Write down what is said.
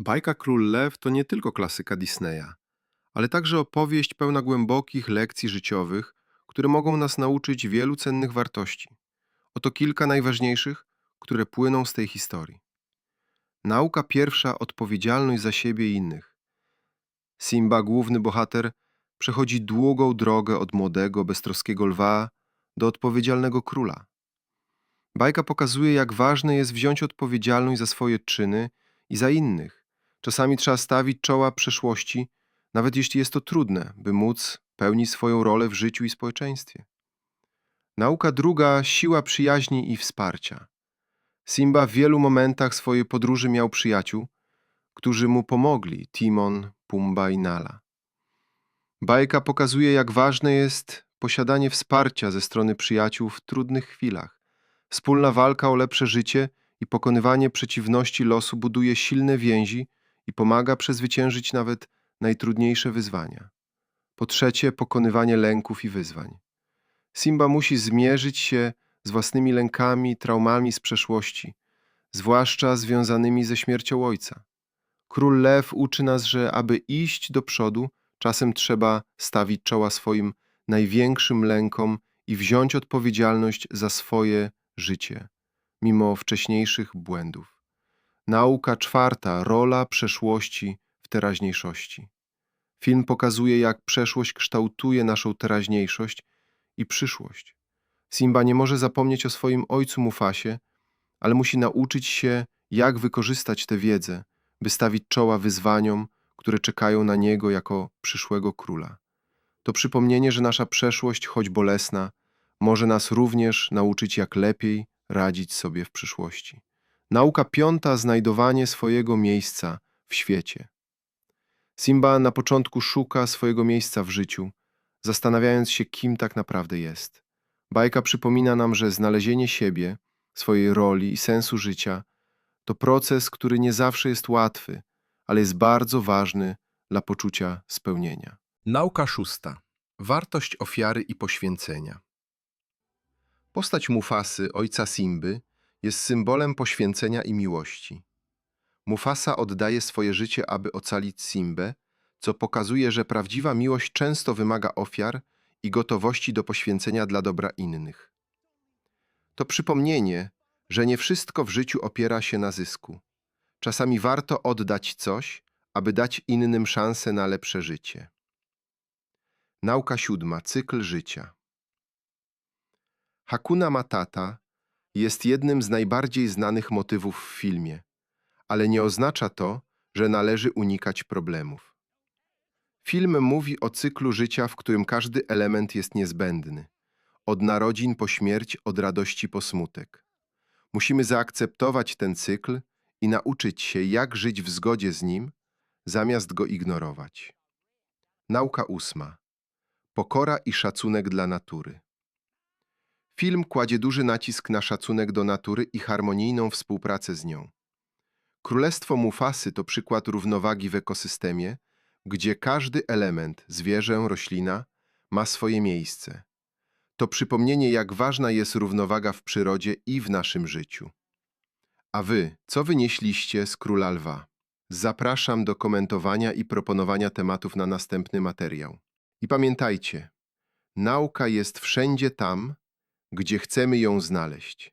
Bajka Król Lew to nie tylko klasyka Disneya, ale także opowieść pełna głębokich lekcji życiowych, które mogą nas nauczyć wielu cennych wartości. Oto kilka najważniejszych, które płyną z tej historii. Nauka pierwsza odpowiedzialność za siebie i innych. Simba, główny bohater, przechodzi długą drogę od młodego, beztroskiego lwa do odpowiedzialnego króla. Bajka pokazuje, jak ważne jest wziąć odpowiedzialność za swoje czyny i za innych. Czasami trzeba stawić czoła przeszłości, nawet jeśli jest to trudne, by móc pełnić swoją rolę w życiu i społeczeństwie. Nauka druga siła przyjaźni i wsparcia. Simba w wielu momentach swojej podróży miał przyjaciół, którzy mu pomogli Timon, Pumba i Nala. Bajka pokazuje, jak ważne jest posiadanie wsparcia ze strony przyjaciół w trudnych chwilach. Wspólna walka o lepsze życie i pokonywanie przeciwności losu buduje silne więzi i pomaga przezwyciężyć nawet najtrudniejsze wyzwania. Po trzecie, pokonywanie lęków i wyzwań. Simba musi zmierzyć się z własnymi lękami, traumami z przeszłości, zwłaszcza związanymi ze śmiercią ojca. Król Lew uczy nas, że aby iść do przodu, czasem trzeba stawić czoła swoim największym lękom i wziąć odpowiedzialność za swoje życie, mimo wcześniejszych błędów. Nauka czwarta rola przeszłości w teraźniejszości. Film pokazuje, jak przeszłość kształtuje naszą teraźniejszość i przyszłość. Simba nie może zapomnieć o swoim ojcu Mufasie, ale musi nauczyć się, jak wykorzystać tę wiedzę, by stawić czoła wyzwaniom, które czekają na niego jako przyszłego króla. To przypomnienie, że nasza przeszłość, choć bolesna, może nas również nauczyć, jak lepiej radzić sobie w przyszłości. Nauka piąta znajdowanie swojego miejsca w świecie. Simba na początku szuka swojego miejsca w życiu, zastanawiając się, kim tak naprawdę jest. Bajka przypomina nam, że znalezienie siebie, swojej roli i sensu życia to proces, który nie zawsze jest łatwy, ale jest bardzo ważny dla poczucia spełnienia. Nauka szósta. Wartość ofiary i poświęcenia. Postać Mufasy, ojca Simby, jest symbolem poświęcenia i miłości. Mufasa oddaje swoje życie, aby ocalić Simbę, co pokazuje, że prawdziwa miłość często wymaga ofiar i gotowości do poświęcenia dla dobra innych. To przypomnienie, że nie wszystko w życiu opiera się na zysku. Czasami warto oddać coś, aby dać innym szansę na lepsze życie. Nauka siódma. Cykl życia. Hakuna Matata jest jednym z najbardziej znanych motywów w filmie, ale nie oznacza to, że należy unikać problemów. Film mówi o cyklu życia, w którym każdy element jest niezbędny. Od narodzin po śmierć, od radości po smutek. Musimy zaakceptować ten cykl i nauczyć się, jak żyć w zgodzie z nim, zamiast go ignorować. Nauka ósma. Pokora i szacunek dla natury. Film kładzie duży nacisk na szacunek do natury i harmonijną współpracę z nią. Królestwo Mufasy to przykład równowagi w ekosystemie, gdzie każdy element, zwierzę, roślina, ma swoje miejsce. To przypomnienie, jak ważna jest równowaga w przyrodzie i w naszym życiu. A wy, co wynieśliście z Króla Lwa? Zapraszam do komentowania i proponowania tematów na następny materiał. I pamiętajcie, nauka jest wszędzie tam, gdzie chcemy ją znaleźć.